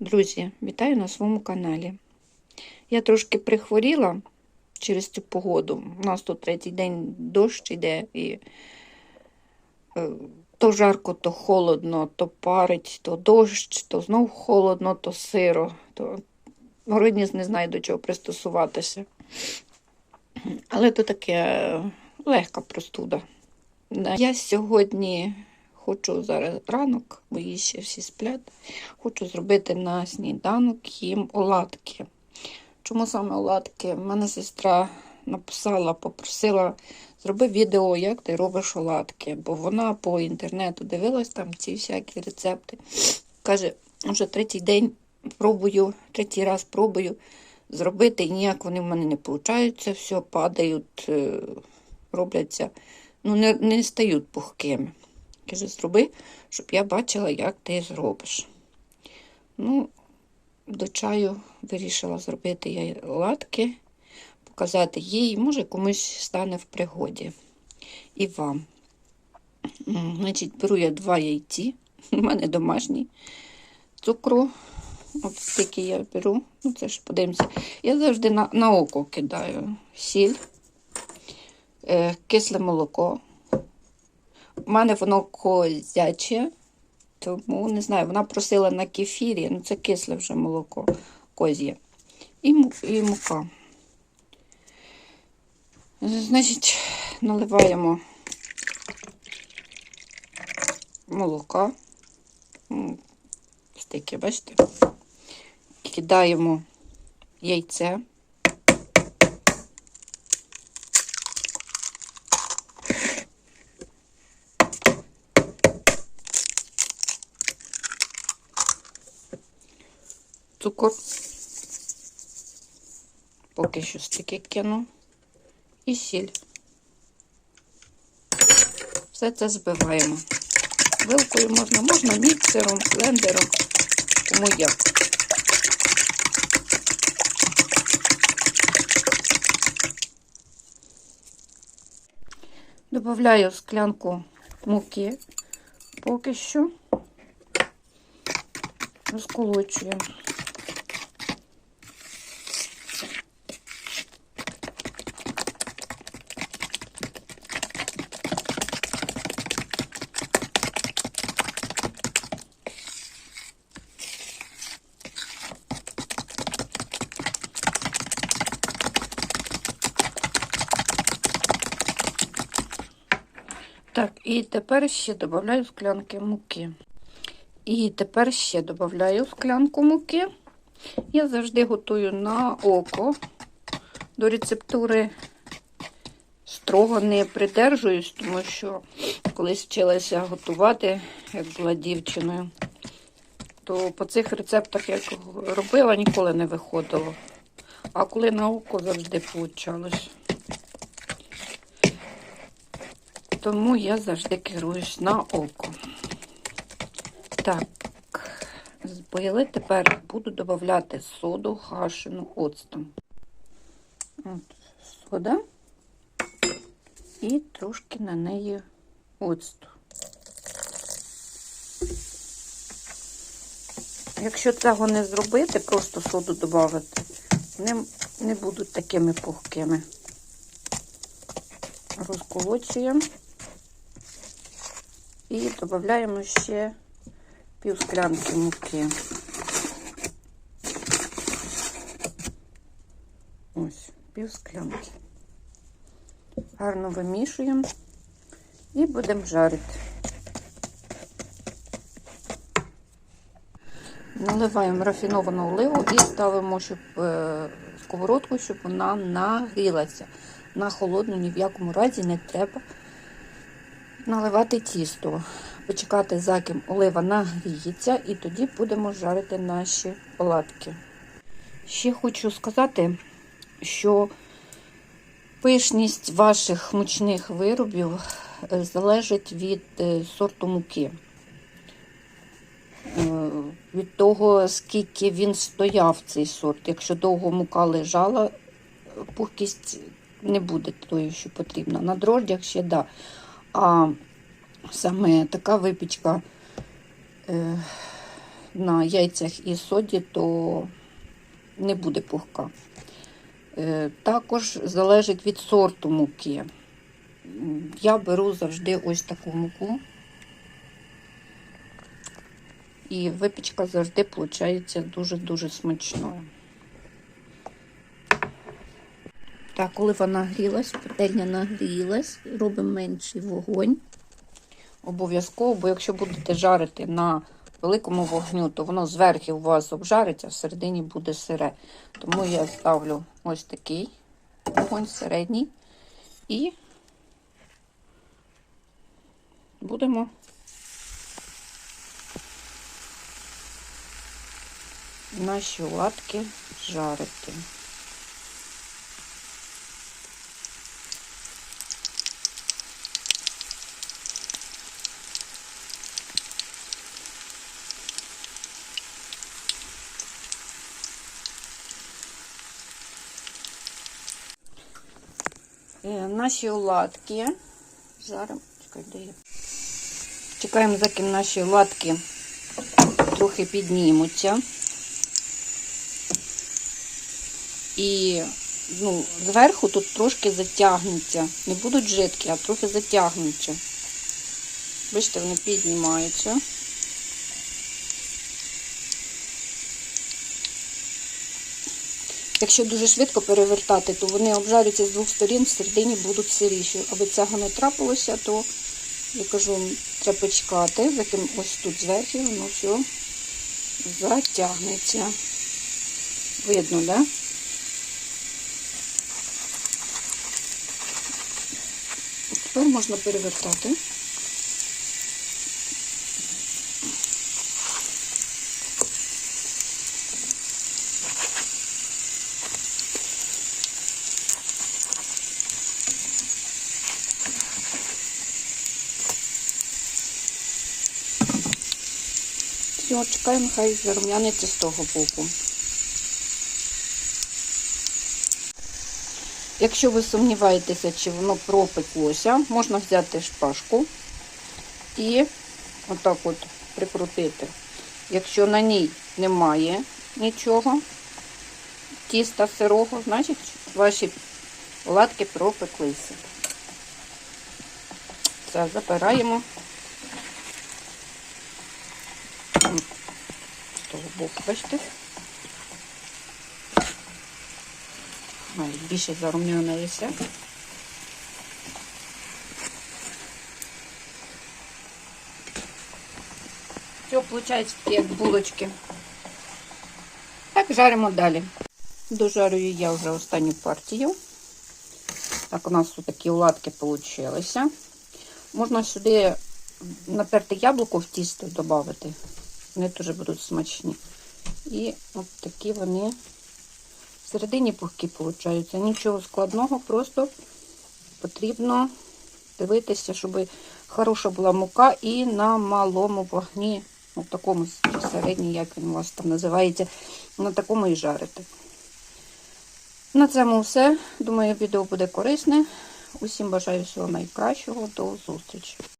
Друзі, вітаю на своєму каналі. Я трошки прихворіла через цю погоду. У нас тут третій день дощ іде і е, то жарко, то холодно, то парить, то дощ, то знов холодно, то сиро, то організм не знає до чого пристосуватися. Але то таке е, легка простуда. Я сьогодні хочу зараз ранок, мої ще всі сплять. Хочу зробити на сніданок їм оладки. Чому саме оладки? У мене сестра написала, попросила, зроби відео, як ти робиш оладки. Бо вона по інтернету дивилась там ці всякі рецепти. Каже, вже третій день пробую, третій раз пробую зробити, і ніяк вони в мене не виходить, все падають, е, робляться, ну не, не стають пухкими. Каже, зроби, щоб я бачила, як ти зробиш. Ну, до чаю вирішила зробити я оладки, показати їй, може, комусь стане в пригоді. І вам. Значить, беру я два яйці, у мене домашні цукру. От стільки я беру, ну це ж подивимося. Я завжди на, на око кидаю сіль, е, кисле молоко. У мене воно козяче, тому не знаю, вона просила на кефірі, ну це кисле вже молоко коз'є. І, і мука. Значить, наливаємо молока. Стики, бачите? Кидаємо яйце. Цукор. Поки що стики кину. І сіль. Все це збиваємо. Вилкою можна, можна міксером, блендером, кому як. Добавляю склянку муки поки що. Розколочуємо. Так, і тепер ще додаю склянки муки. І тепер ще додаю склянку муки. Я завжди готую на око. До рецептури строго не придержуюсь, тому що колись вчилася готувати, як була дівчиною, то по цих рецептах, як робила, ніколи не виходило. А коли на око завжди получалось. Тому я завжди керуюсь на око. Так, збили. Тепер буду додати соду гашену оцтом. От, сода і трошки на неї оцту. Якщо цього не зробити, просто соду додати, вони не будуть такими пухкими. Розколочуємо. І додаємо ще пів склянки муки. Ось, пів склянки. Гарно вимішуємо і будемо жарити. Наливаємо рафіновану оливу і ставимо щоб, е, сковородку, щоб вона нагрілася. На холодну ні в якому разі не треба наливати тісто, почекати, заким олива нагріється, і тоді будемо жарити наші оладки. Ще хочу сказати, що пишність ваших мучних виробів е, залежить від е, сорту муки. Е, Від того, скільки він стояв цей сорт. Якщо довго мука лежала, пухкість не буде тою, що потрібна. На дрождях ще да. А саме така випічка е, на яйцях і соді, то не буде пухка. Е, Також залежить від сорту муки. Я беру завжди ось таку муку. І випічка завжди виходить дуже-дуже смачною. Так, коли вона грілась, пательня нагрілась, робимо менший вогонь. Обов'язково, бо якщо будете жарити на великому вогню, то воно зверху у вас обжариться, а всередині буде сире. Тому я ставлю ось такий вогонь середній і будемо наші оладки жарити. Наші оладки. Зараз, чекай, де я? Чекаємо, заки наші оладки трохи піднімуться. І ну, зверху тут трошки затягнуться. Не будуть жидкі, а трохи затягнуться. Бачите, вони піднімаються. Якщо дуже швидко перевертати, то вони обжарюються з двох сторін, всередині будуть сиріші. Аби цього не трапилося, то я кажу, треба почекати, затим ось тут зверху воно все затягнеться. Видно. Да? Тепер можна перевертати. Все, чекаємо, хай зарум'яниться з того боку. Якщо ви сумніваєтеся, чи воно пропеклося, можна взяти шпажку і отак от прикрутити. Якщо на ній немає нічого, тіста сирого, значить ваші оладки пропеклися. Це забираємо. Боку, бачите? Навіть більше зарум'янилися. Все, виходить, як булочки. Так, жаримо далі. Дожарюю я вже останню партію. Так, у нас тут такі оладки вийшли. Можна сюди натерти яблуко в тісто додати. Вони дуже будуть смачні. І от такі вони всередині пухкі виходять. Нічого складного, просто потрібно дивитися, щоб хороша була мука і на малому вогні, на такому середній, як він у вас там називається, на такому і жарити. На цьому все. Думаю, відео буде корисне. Усім бажаю всього найкращого. До зустрічі!